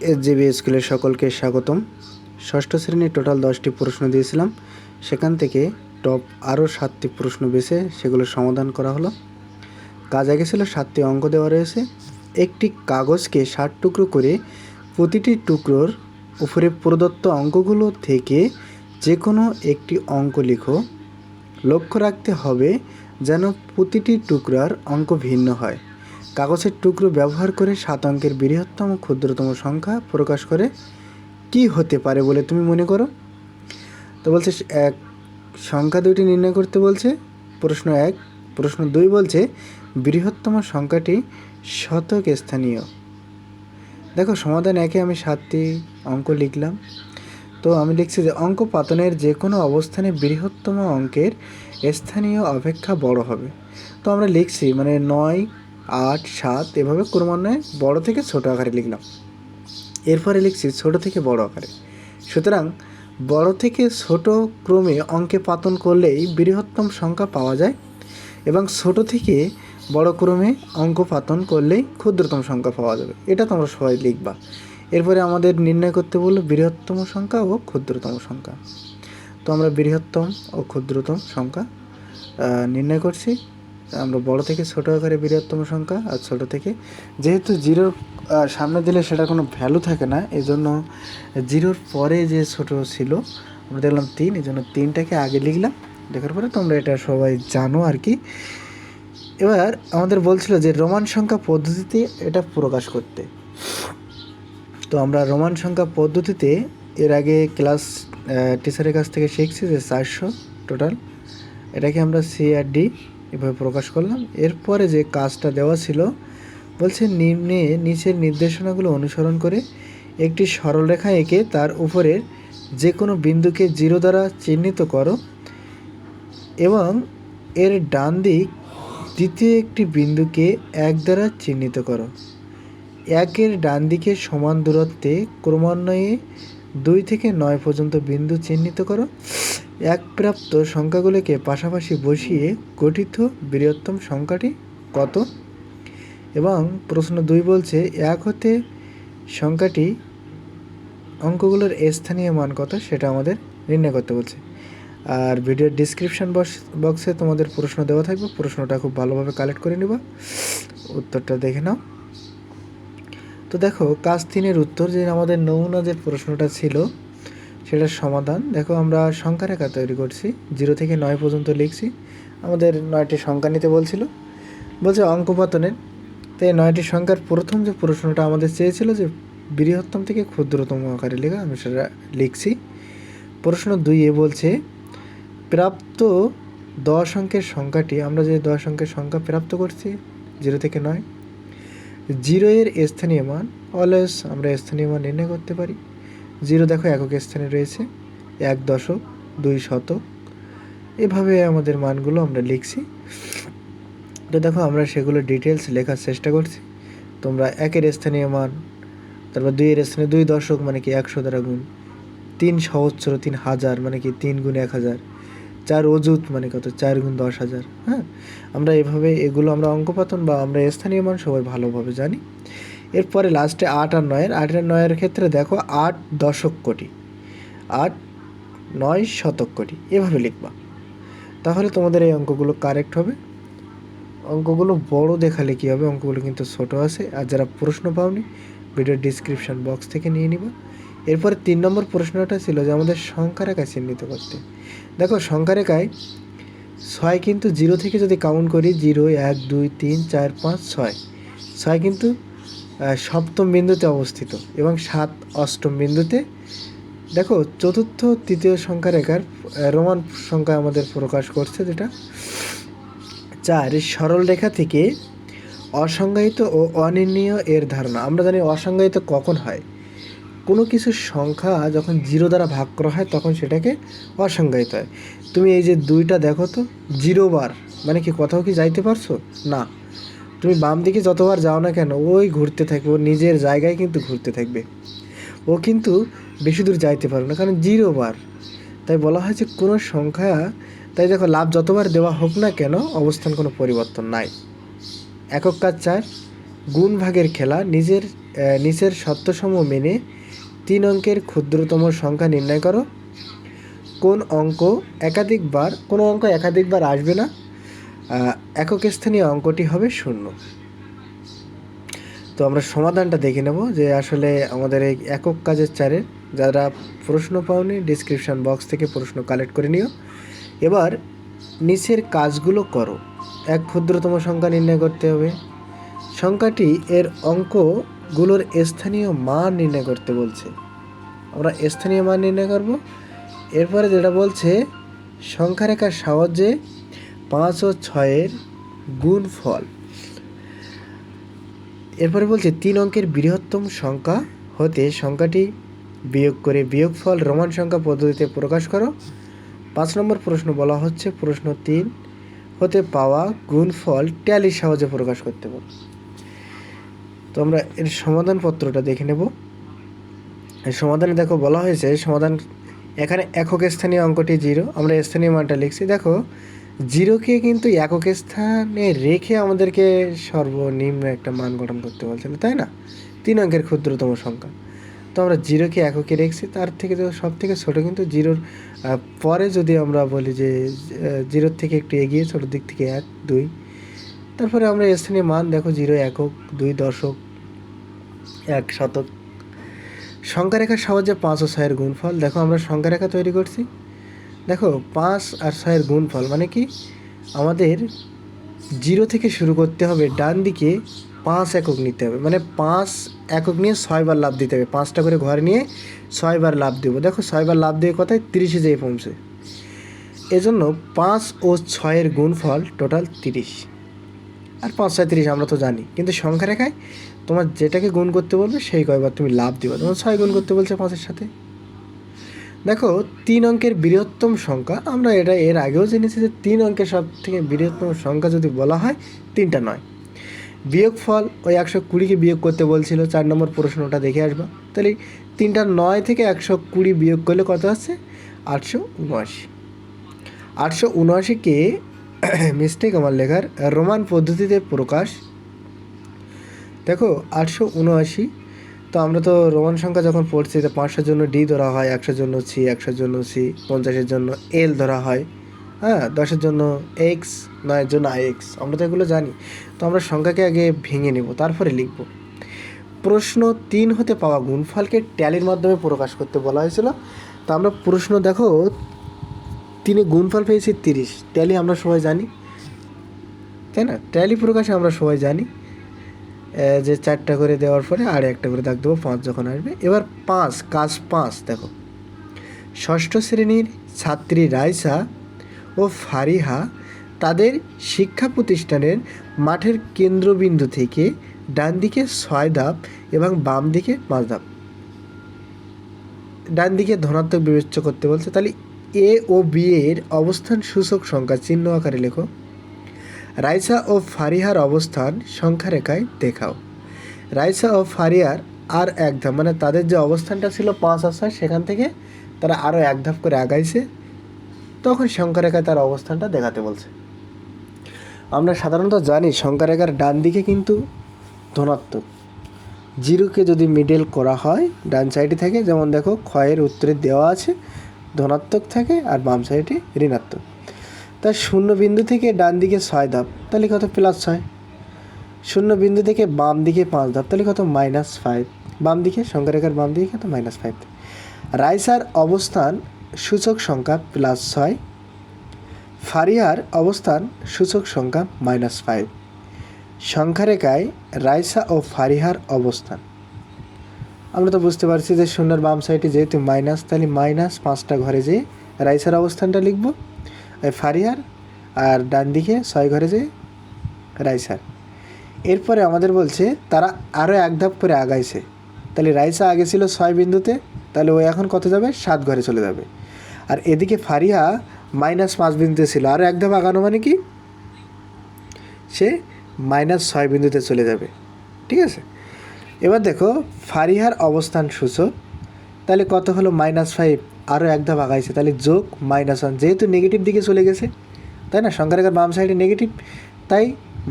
S GB স্কুলের সকলকে স্বাগতম। ষষ্ঠ শ্রেণির টোটাল দশটি প্রশ্ন দিয়েছিলাম। সেখান থেকে টপ আরও সাতটি প্রশ্ন বেছে সেগুলো সমাধান করা হলো। কাজ আগে ছিল সাতটি অঙ্ক দেওয়া রয়েছে। একটি কাগজকে ষাট টুকরো করে প্রতিটি টুকরোর উপরে প্রদত্ত অঙ্কগুলো থেকে যে কোনো একটি অঙ্ক লিখো। লক্ষ্য রাখতে হবে যেন প্রতিটি টুকরার অঙ্ক ভিন্ন হয়। কাগজের টুকরো ব্যবহার করে সাত অঙ্কের বৃহত্তম, ক্ষুদ্রতম সংখ্যা প্রকাশ করে কি হতে পারে বলে তুমি মনে করো? তো বলছে, এক, সংখ্যা দুইটি নির্ণয় করতে বলছে। প্রশ্ন এক, প্রশ্ন দুই বলছে, বৃহত্তম সংখ্যাটি শতক স্থানীয়। দেখো, সমাধান একে আমি সাতটি অঙ্ক লিখলাম। তো আমি লিখছি যে, অঙ্ক পাতনের যে কোনো অবস্থানে বৃহত্তম অঙ্কের স্থানীয় অপেক্ষা বড় হবে। তো আমরা লিখছি মানে নয় আট, সাত, এভাবে ক্রমান্বয়ে বড় থেকে ছোট আকারে লিখলাম। এরপরে লিখছি ছোট থেকে বড় আকারে। সুতরাং বড় থেকে ছোট ক্রমে অঙ্কে পাতন করলেই বৃহত্তম সংখ্যা পাওয়া যায় এবং ছোট থেকে বড় ক্রমে অঙ্ক পাতন করলেই ক্ষুদ্রতম সংখ্যা পাওয়া যাবে। এটা তোমরা সবাই লিখবা। এরপরে আমাদের নির্ণয় করতে বলল বৃহত্তম সংখ্যা ও ক্ষুদ্রতম সংখ্যা। তো আমরা বৃহত্তম ও ক্ষুদ্রতম সংখ্যা নির্ণয় করছি। আমরা বড় থেকে ছোট আকারে বৃহত্তম সংখ্যা আর ছোট থেকে, যেহেতু জিরোর সামনে দিলে সেটা কোনো ভ্যালু থাকে না এই জন্য জিরোর পরে যে ছোট ছিল, আমরা দেখলাম তিন এই জন্য তিনটাকে আগে লিখলাম দেখার পরে তোমরা এটা সবাই জানো আর কি। এবার আমাদের বলছিল যে রোমান সংখ্যা পদ্ধতিতে এটা প্রকাশ করতে। তো আমরা রোমান সংখ্যা পদ্ধতিতে এর আগে ক্লাস টিচারের কাছ থেকে শিখছি যে চারশো টোটাল এটাকে আমরা সি আর ডি এভাবে প্রকাশ করলাম। এরপরে যে কাজটা দেওয়া ছিল, বলছে নিম্নে নিচের নির্দেশনাগুলো অনুসরণ করে একটি সরলরেখা এঁকে তার উপরের যে কোনো বিন্দুকে জিরো দ্বারা চিহ্নিত করো এবং এর ডান দিক দ্বিতীয় একটি বিন্দুকে এক দ্বারা চিহ্নিত করো। একের ডান দিকে সমান দূরত্বে ক্রমান্বয়ে দুই থেকে নয় পর্যন্ত বিন্দু চিহ্নিত করো। এক প্রাপ্ত সংখ্যাগুলোকে পাশাপাশি বসিয়ে গঠিত বৃহত্তম সংখ্যাটি কত? এবং প্রশ্ন দুই বলছে, এক হতে সংখ্যাটি অঙ্কগুলোর স্থানীয় মান কত সেটা আমাদের নির্ণয় করতে বলছে। আর ভিডিওর ডিসক্রিপশান বক্সে তোমাদের প্রশ্ন দেওয়া থাকবে, প্রশ্নটা খুব ভালোভাবে কালেক্ট করে নিবা। উত্তরটা দেখে নাও। তো দেখো কাজ তিনের উত্তর যে আমাদের নমুনা যে প্রশ্নটা ছিল সেটার সমাধান। দেখো, আমরা সংখ্যা রেখা তৈরি করছি। জিরো থেকে নয় পর্যন্ত লিখছি। আমাদের নয়টি সংখ্যা নিতে বলছিল। বলছে অঙ্কপাতনের। তো এই নয়টি সংখ্যার প্রথম যে প্রশ্নটা আমাদের চেয়েছিল যে বৃহত্তম থেকে ক্ষুদ্রতম আকারে লেখা আমি সেটা লিখছি। প্রশ্ন দুই এ বলছে, প্রাপ্ত দশ অঙ্কের সংখ্যাটি, আমরা যে দশ অঙ্কের সংখ্যা প্রাপ্ত করছি, জিরো থেকে নয়, জিরো এর স্থানীয় মান, অলওয়েজ আমরা স্থানীয় মান নির্ণয় করতে পারি। জিরো দেখো একক স্থানে রয়েছে, এক দশক, দুই শতক। এভাবে আমাদের মানগুলো আমরা লিখছি। তো দেখো আমরা সেগুলো ডিটেলস লেখার চেষ্টা করছি। তোমরা একের স্থানীয় মান, তারপর দুইয়ের স্থানে দুই দশক মানে কি একশো দ্বারা গুণ, তিন সহস্র তিন হাজার মানে কি তিন গুণ এক হাজার, চার অজুত মানে কত, চার গুণ দশ হাজার হ্যাঁ? আমরা এভাবে এগুলো আমরা অঙ্কপাতন বা আমরা স্থানীয় মান সবাই ভালোভাবে জানি। এরপরে লাস্টে আট আর নয়ের। আট আর নয়ের ক্ষেত্রে দেখো আট দশক কোটি। আট নয় শতক কোটি। এভাবে লিখবা। তাহলে তোমাদের এই অঙ্কগুলো কারেক্ট হবে। অঙ্কগুলো বড় দেখালে কী হবে? অঙ্কগুলো কিন্তু ছোট আছে। আর যারা প্রশ্ন পাওনি, ভিডিওর ডিসক্রিপশন বক্স থেকে নিয়ে নিবা। এরপরে তিন নম্বর প্রশ্নটা ছিল যে আমাদের সংখ্যা রেখায় চিহ্নিত করতে। দেখো সংখ্যা রেখায় ছয় কিন্তু জিরো থেকে যদি কাউন্ট করি জিরো এক, দুই, তিন, চার, পাঁচ, ছয়। ছয় কিন্তু সপ্তম বিন্দুতে অবস্থিত এবং সাত অষ্টম বিন্দুতে। দেখো, চতুর্থ, তৃতীয় সংখ্যা রেখার রোমান সংখ্যা আমাদের প্রকাশ করছে যেটা। চার সরল রেখা থেকে অসংজ্ঞায়িত ও অনির্ণীয় এর ধারণা। আমরা জানি অসংজ্ঞায়িত কখন হয়? কোনো কিছু সংখ্যা যখন জিরো দ্বারা ভাগ করা হয়, তখন সেটাকে অসংজ্ঞায়িত হয়। তুমি এই যে দুইটা দেখো তো, জিরো বার মানে কি কোথাও কি যাইতে পারছ? না। তুমি বাম দিকে যতবার যাও না কেন, ওই ঘুরতে থাকবে, ও নিজের জায়গায় কিন্তু ঘুরতে থাকবে। ও কিন্তু বেশি দূর যাইতে পারবে না, কারণ জিরো বার। তাই বলা হয় যে কোনো সংখ্যা, তাই দেখো লাভ যতবার দেওয়া হোক না কেন, অবস্থান কোনো পরিবর্তন নাই। একক কাজ চার, গুণ ভাগের খেলা, নিজের নিচের সত্যসমূহ মেনে তিন অঙ্কের ক্ষুদ্রতম সংখ্যা নির্ণয় করো। কোন অঙ্ক একাধিকবার, কোনো অঙ্ক একাধিকবার আসবে না একক স্থানীয় অঙ্কটি হবে শূন্য। তো আমরা সমাধানটা দেখে নেব যে আসলে আমাদের এই একক কাজের চারের যারা প্রশ্ন পাওনি ডিসক্রিপশন বক্স থেকে প্রশ্ন কালেক্ট করে নিও। এবার নিচের কাজগুলো করো। এক ক্ষুদ্রতম সংখ্যা নির্ণয় করতে হবে। সংখ্যাটি এর অঙ্কগুলোর স্থানীয় মান নির্ণয় করতে বলছে। আমরা স্থানীয় মান নির্ণয় করব। এরপরে যেটা বলছে সংখ্যা রেখার সাহায্যে পাঁচ ও ছয়ের গুণফল। এরপরে বলছে, তিন অঙ্কের বৃহত্তম সংখ্যা হতে সংখ্যাটি বিয়োগ করে বিয়োগফল রোমান সংখ্যা পদ্ধতিতে প্রকাশ করো। পাঁচ নম্বর প্রশ্ন বলা হচ্ছে, প্রশ্ন তিন হতে পাওয়া গুণফল ট্যালির সাহায্যে প্রকাশ করতে পারো। তো আমরা এর সমাধান পত্রটা দেখে নেব। সমাধানে দেখো, বলা হয়েছে সমাধান, এখানে একক স্থানীয় অঙ্কটি জিরো, আমরা স্থানীয় মানটা লিখছি। দেখো জিরোকে কিন্তু একক স্থানে রেখে আমাদেরকে সর্বনিম্ন একটা মান গঠন করতে বলছিল তাই না? তিন অঙ্কের ক্ষুদ্রতম সংখ্যা। তো আমরা জিরোকে এককে রেখেছি, তার থেকে তো সব থেকে ছোটো কিন্তু জিরোর পরে যদি আমরা বলি যে জিরোর থেকে একটু এগিয়ে ছোটোর দিক থেকে এক, দুই, তারপরে আমরা স্থানীয় মান দেখো, জিরো একক, দুই দশক, এক শতক। সংখ্যা রেখার সাহায্যে পাঁচ ও ছয়ের গুণফল। দেখো আমরা সংখ্যা রেখা তৈরি করছি। দেখো, পাঁচ আর ছয়ের গুণফল মানে কি? আমাদের জিরো থেকে শুরু করতে হবে, ডান দিকে পাঁচ একক নিতে হবে। মানে পাঁচ একক নিয়ে ছয়বার লাভ দিতে হবে। পাঁচটা করে ঘর নিয়ে ছয়বার লাভ দেবো। দেখো ছয়বার লাভ দিয়ে কথায়? তিরিশে যেয়ে পৌঁছে। এজন্য পাঁচ ও ছয়ের গুণফল টোটাল তিরিশ। আর পাঁচ, ছয়, তিরিশ আমরা তো জানি। কিন্তু সংখ্যা রেখায় তোমার যেটাকে গুণ করতে বলবে, সেই কয়বার তুমি লাভ দিবা। তোমার ছয় গুণ করতে বলছে পাঁচের সাথে। দেখো, তিন অঙ্কের বৃহত্তম সংখ্যা, আমরা এটা এর আগেও জেনেছি যে তিন অঙ্কের সব থেকে বৃহত্তম সংখ্যা যদি বলা হয়, তিনটা নয়। বিয়োগফল ওই একশো কুড়িকে বিয়োগ করতে বলছিল, চার নম্বর প্রশ্নটা দেখে আসবা। তাহলে তিনটা নয় থেকে একশো কুড়ি বিয়োগ করলে কত আছে আটশো উনআশি। আটশো উনআশিকে মিস্টেক আমার লেখার, রোমান পদ্ধতিতে প্রকাশ। দেখো, আটশো উনআশি তো আমরা তো রোমান সংখ্যা যখন পড়ছি, তো পাঁচশোর জন্য ডি ধরা হয়, একশোর জন্য সি একশোর জন্য সি পঞ্চাশের জন্য এল ধরা হয়। হ্যাঁ দশের জন্য এক্স নয়ের জন্য আই এক্স আমরা তো এগুলো জানি। তো আমরা সংখ্যাকে আগে ভেঙে নেব, তারপরে লিখব। প্রশ্ন তিন হতে পাওয়া গুণফলকে ট্যালির মাধ্যমে প্রকাশ করতে বলা হয়েছিল। তো আমরা প্রশ্ন দেখো, তিনি গুণফল পেয়েছি তিরিশ, ট্যালি আমরা সবাই জানি। তাই না? ট্যালি প্রকাশে আমরা সবাই জানি। যে চারটা করে দেওয়ার পরে আর একটা করে দাগ দেবো, পাঁচ যখন আসবে। এবার পাঁচ, কাজ পাঁচ, দেখো। ষষ্ঠ শ্রেণির ছাত্রী রাইসা ও ফারিহা তাদের শিক্ষা প্রতিষ্ঠানের মাঠের কেন্দ্রবিন্দু থেকে ডান দিকে ছয় ধাপ এবং বাম দিকে পাঁচ ধাপ। ডান দিকে ধনাত্মক বিবেচ্য করতে বলছে, তাহলে এ ও বি এর অবস্থান সূচক সংখ্যা চিহ্ন আকারে লেখো। রাইসা ও ফারিহার অবস্থান সংখ্যা রেখায় দেখাও। রাইসা ও ফারিয়ার আর এক ধাপ মানে তাদের যে অবস্থানটা ছিল পাঁচ আসার সেখান থেকে তারা আরও এক ধাপ করে আগাইছে। তখন সংখ্যা রেখায় তার অবস্থানটা দেখাতে বলছে। আমরা সাধারণত জানি সংখ্যা রেখার ডান দিকে কিন্তু ধনাত্মক। জিরোকে যদি মিডল করা হয়, ডান সাইডে থাকে, যেমন দেখো, ক্ষয়ের উত্তরে দেওয়া আছে, ধনাত্মক থাকে আর বাম সাইডে ঋণাত্মক। তার শূন্য বিন্দু থেকে ডান দিকে ছয় ধাপ, তাহলে কত? প্লাস ছয়। শূন্য বিন্দু থেকে বাম দিকে পাঁচ ধাপ, তাহলে কত? মাইনাস ফাইভ বাম দিকে, সংখ্যারেখার বাম দিকে কত? মাইনাস ফাইভ রাইসার অবস্থান সূচক সংখ্যা প্লাস ছয়। ফারিয়ার অবস্থান সূচক সংখ্যা মাইনাস ফাইভ সংখ্যারেখায় রাইসা ও ফারিহার অবস্থান। আমরা তো বুঝতে পারছি যে শূন্যর বাম সাইডে যেহেতু মাইনাস তাহলে মাইনাস পাঁচটা ঘরে যেয়ে রাইসার অবস্থানটা লিখব। আর ফারিহার আর ডান দিকে ছয় ঘরে যেয়ে রাইসার। এরপরে আমাদের বলছে, তারা আরও এক ধাপ করে আগাইছে। তাহলে রাইসা আগে ছিল ছয় বিন্দুতে, তাহলে ও এখন কত যাবে? সাত ঘরে চলে যাবে। আর এদিকে ফারিহা মাইনাস পাঁচ বিন্দুতে ছিল। আরও এক ধাপ আগানো মানে কি? সে মাইনাস ছয় বিন্দুতে চলে যাবে। ঠিক আছে? এবার দেখো ফারিহার অবস্থান সূচক, তাহলে কত হলো? Minus five. আরও এক ধাপ আগাইছে। তাহলে যোগ মাইনাস ওয়ান যেহেতু নেগেটিভ দিকে চলে গেছে, তাই না? সংখ্যারেখার বাম সাইডে নেগেটিভ তাই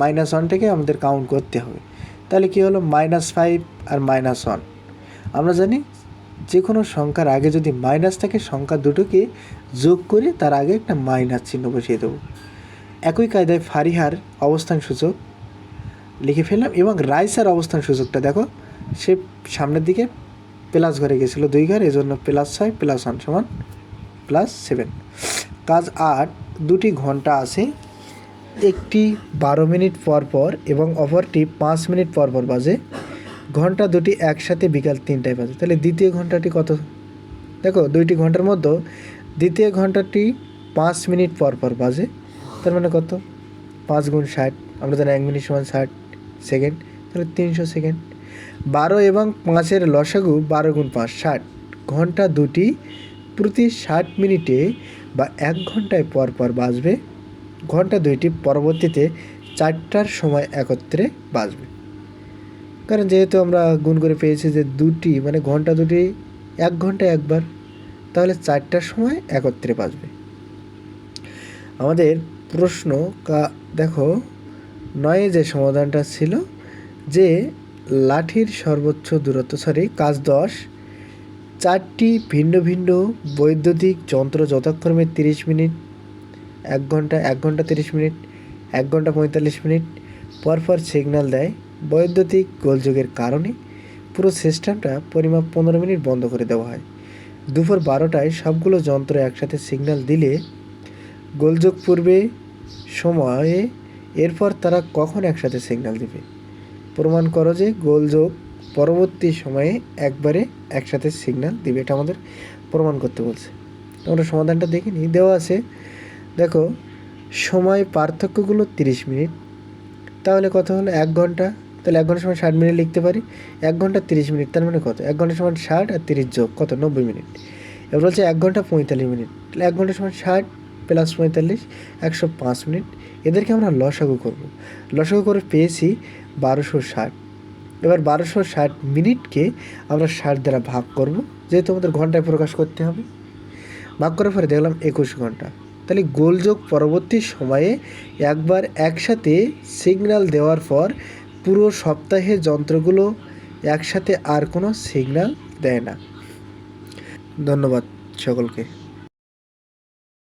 মাইনাস ওয়ানটাকে আমাদের কাউন্ট করতে হবে। তাহলে কী হলো? মাইনাস ফাইভ আর মাইনাস ওয়ান আমরা জানি যে কোনো সংখ্যার আগে যদি মাইনাস থাকে, সংখ্যা দুটোকে যোগ করে তার আগে একটা মাইনাস চিহ্ন বসিয়ে দেবো। একই কায়দায় ফারিহার অবস্থান সূচক লিখে ফেললাম এবং রাইসার অবস্থান সূচকটা দেখো, সে সামনের দিকে প্লাস ঘরে গেছিল দুই ঘর, এজন্য প্লাস ছয়, প্লাস ওয়ান সমান প্লাস সেভেন। কাজ আট, দুটি ঘণ্টা আছে, একটি বারো মিনিট পর পর এবং অপরটি পাঁচ মিনিট পর পর বাজে। ঘণ্টা দুটি একসাথে বিকাল তিনটায় বাজে। তাহলে দ্বিতীয় ঘন্টাটি কত? দেখো, দুইটি ঘণ্টার মধ্যে দ্বিতীয় ঘন্টাটি পাঁচ মিনিট পর পর বাজে। তার মানে কত? পাঁচ গুণ ষাট, আমরা জানি এক মিনিট সমান ষাট সেকেন্ড, তাহলে তিনশো সেকেন্ড। বারো এবং পাঁচের লসাগু বারো গুণ পাঁচ, ষাট। ঘণ্টা দুটি প্রতি ষাট মিনিটে বা এক ঘন্টায় পর পর বাজবে। ঘণ্টা দুইটি পরবর্তীতে চারটার সময় একত্রে বাজবে। কারণ যেহেতু আমরা গুণ করে পেয়েছি যে দুটি মানে ঘণ্টা দুটি এক ঘন্টায় একবার, তাহলে চারটার সময় একত্রে বাজবে। আমাদের প্রশ্ন কা দেখো, নয়ে যে সমাধানটা ছিল যে লাঠির সর্বোচ্চ দূরত্ব সরি কাজ দশ। চারটি ভিন্ন ভিন্ন বৈদ্যুতিক যন্ত্র যথাক্রমে তিরিশ মিনিট, এক ঘণ্টা এক ঘণ্টা তিরিশ মিনিট, এক ঘণ্টা পঁয়তাল্লিশ মিনিট, পরপর সিগন্যাল দেয়। বৈদ্যুতিক গোলযোগের কারণে পুরো সিস্টেমটা পরিমাপ পনেরো মিনিট বন্ধ করে দেওয়া হয়। দুপুর বারোটায় সবগুলো যন্ত্র একসাথে সিগন্যাল দিলে গোলযোগ পূর্বে সময়ে, এরপর তারা কখন একসাথে সিগন্যাল দিবে? প্রমাণ করো যে গোলযোগ পরবর্তী সময়ে একবারে একসাথে সিগন্যাল দিবে। এটা আমাদের প্রমাণ করতে বলছে। আমরা সমাধানটা দেখে নিই দেওয়া আছে। দেখো, সময় পার্থক্যগুলো তিরিশ মিনিট। তাহলে কত হলো? এক ঘণ্টা। তাহলে এক ঘণ্টার সময় ষাট মিনিট লিখতে পারি। এক ঘণ্টা তিরিশ মিনিট, তার মানে কত? এক ঘণ্টার সময় ষাট আর তিরিশ যোগ কত? নব্বই মিনিট। এবার বলছে এক ঘণ্টা পঁয়তাল্লিশ মিনিট। তাহলে এক ঘণ্টার সময় ষাট প্লাস পঁয়তাল্লিশ, একশো পাঁচ মিনিট। এদেরকে আমরা লসাগু করব। লসাগু করে পেয়েছি বারোশো ষাট। এবার বারোশো ষাট মিনিটকে আমরা ষাট দ্বারা ভাগ করব, যেহেতু আমাদের ঘন্টায় প্রকাশ করতে হবে। ভাগ করার পরে দেখলাম একুশ ঘণ্টা। তাহলে গোলযোগ পরবর্তী সময়ে একবার একসাথে সিগন্যাল দেওয়ার পর পুরো সপ্তাহে যন্ত্রগুলো একসাথে আর কোনো সিগন্যাল দেয় না। ধন্যবাদ সকলকে।